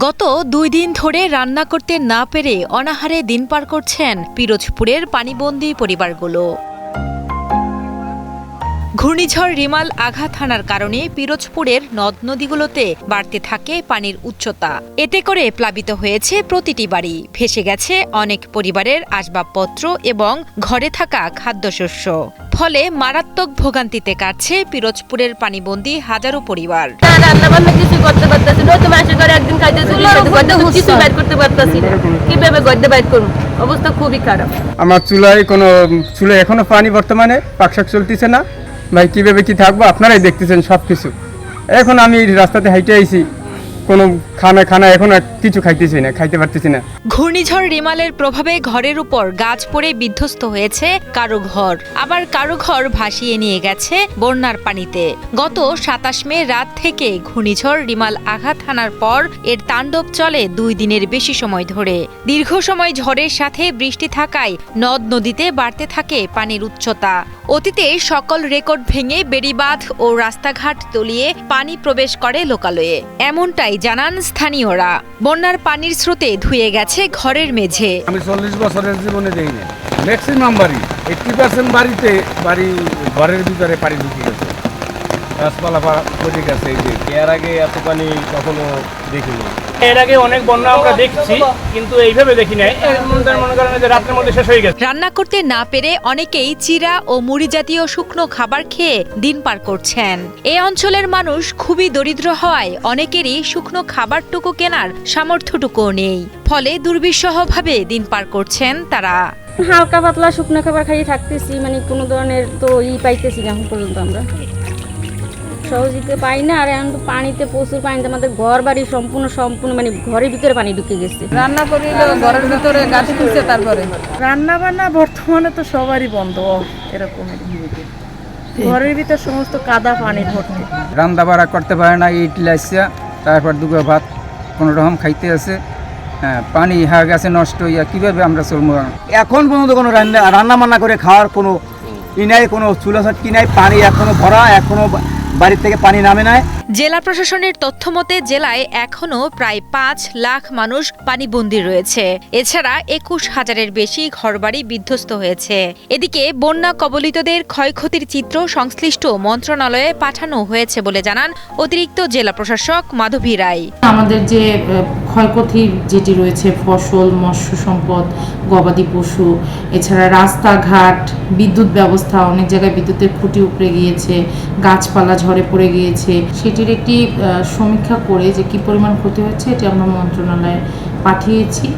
গত দুই দিন ধরে রান্না করতে না পেরে অনাহারে দিন পার করছেন পিরোজপুরের পানিবন্দী পরিবারগুলো। ঘূর্ণিঝড় রিমাল আঘাত হানার কারণে পিরোজপুরের নদ নদীগুলোতে বাড়তে থাকে পানির উচ্চতা। এতে করে প্লাবিত হয়েছে প্রতিটি বাড়ি, ভেসে গেছে অনেক পরিবারের আসবাবপত্র এবং ঘরে থাকা খাদ্যশস্য। ফলে মারাত্মক ভোগান্তিতে কাটছে পিরোজপুরের পানিবন্দী হাজারো পরিবার। কিছু করতে পারতেছি না ওই তো মাসের ঘরে একদিন খাইতে চলি গদ্দে কিছু বাইর করতে পারতেছি না। কীভাবে গদ্দে বাইর করব? অবস্থা খুবই খারাপ। আমার চুলায় কোনো চুলায় এখনও পানি বর্তমানে পাকশাক চলতেছে না। ভাই কীভাবে কি থাকব? আপনারাই দেখতেছেন সব কিছু এখন আমি এই রাস্তাতে হাইটে আইছি। কোনো খানা খানা এখন কিছু খাইতেছি না, খাইতে পারতেছি না। ঘূর্ণিঝড় রিমালের প্রভাবে ঘরের উপর গাছ পড়ে বিধ্বস্ত হয়েছে কারও ঘর আবার কারও ঘর ভাসিয়ে নিয়ে গেছে বন্যার পানিতে। গত সাতাশ মে রাত থেকে ঘূর্ণিঝড় রিমাল আঘাত হানার পর এর তাণ্ডব চলে দুই দিনের বেশি সময় ধরে। দীর্ঘ সময় ঝড়ের সাথে বৃষ্টি থাকায় নদ নদীতে বাড়তে থাকে পানির উচ্চতা। অতীতে সকল রেকর্ড ভেঙে বেড়িবাঁধ ও রাস্তাঘাট তলিয়ে পানি প্রবেশ করে লোকালয়ে। এমনটাই জানান স্থানীয়রা। বন্যার পানির স্রোতে ধুয়ে গেছে ঘরের মেঝে। আমি চল্লিশ বছরের জীবনে দেইনি। ম্যাক্সিমাম বাড়ি। এইটটি পার্সেন্ট বাড়িতে বাড়ি ঘরের ভিতরে পানি ঢুকে গেছে। গাছপালা পড়ে গেছে। এই যে, এর আগে এত পানি কখনো দেখিনি। এর আগে অনেক বন্যা আমরা দেখছি কিন্তু এইভাবে দেখি নাই। মনে করেন যে রাতের মধ্যে শেষ হয়ে গেছে। রান্না করতে না পেরে অনেকেই চিরা ও মুড়ি জাতীয় শুকনো খাবার খেয়ে দিন পার করছেন। এই অঞ্চলের মানুষ খুবই দরিদ্র হওয়ায় অনেকেরই শুকনো খাবারটুকু কেনার সামর্থ্যটুকুও নেই। ফলে দুর্বিষহভাবে দিন পার করছেন তারা। হালকা পাতলা শুকনো খাবার খাইয়ে থাকতেছি মানে কোনো ধরনের তো ই পাইতেছি না এখন পর্যন্ত আমরা। সহজিতে পাই না আর এখন তো পানিতে প্রচুর পানিতে আমাদের ঘর বাড়ি সম্পূর্ণ সম্পূর্ণ মানে ঘরের ভিতরে পানি ঢুকে গেছে। রান্না করিলে ঘরের ভিতরে গাছ তুলছে তারপরে। রান্না বান্না বর্তমানে তো সবারই বন্ধ এরকম। ঘরের ভিতর সমস্ত কাদা পানি ভর্তি। রান্না বাড়া করতে পারে না ইট লাইসা তারপর দুটো ভাত কোনো রকম খাইতে আছে। হ্যাঁ পানি হয়ে গেছে নষ্ট হইয়া কীভাবে আমরা চলবো? এখন পর্যন্ত কোনো রান্না রান্না বান্না করে খাওয়ার কোনো ই নাই কোনো চুলা কি নাই পানি এখনও ভরা এখনও বা- বাড়ির থেকে পানি নামে নাই। জেলা প্রশাসনের তথ্য মতে জেলায় এখনও প্রায় পাঁচ লাখ মানুষ পানিবন্দী রয়েছে। এছাড়া একুশ হাজারের বেশি ঘরবাড়ি বিধ্বস্ত হয়েছে। এদিকে বন্যা কবলিতদের ক্ষয়ক্ষতির চিত্র সংশ্লিষ্ট মন্ত্রণালয়ে পাঠানো হয়েছে বলে জানান অতিরিক্ত জেলা প্রশাসক মাধবী রায়। আমাদের যে ক্ষয়ক্ষতি, যেটি রয়েছে ফসল, মৎস্য সম্পদ, গবাদি পশু, এছাড়া রাস্তাঘাট, বিদ্যুৎ ব্যবস্থা, অনেক জায়গায় বিদ্যুতের খুঁটি উপড়ে গিয়েছে, গাছপালা ঝরে পড়ে গিয়েছে। সেটির একটি সমীক্ষা করে যে কি পরিমাণ ক্ষতি হচ্ছে, এটি আমরা মন্ত্রণালয়ে পাঠিয়েছি।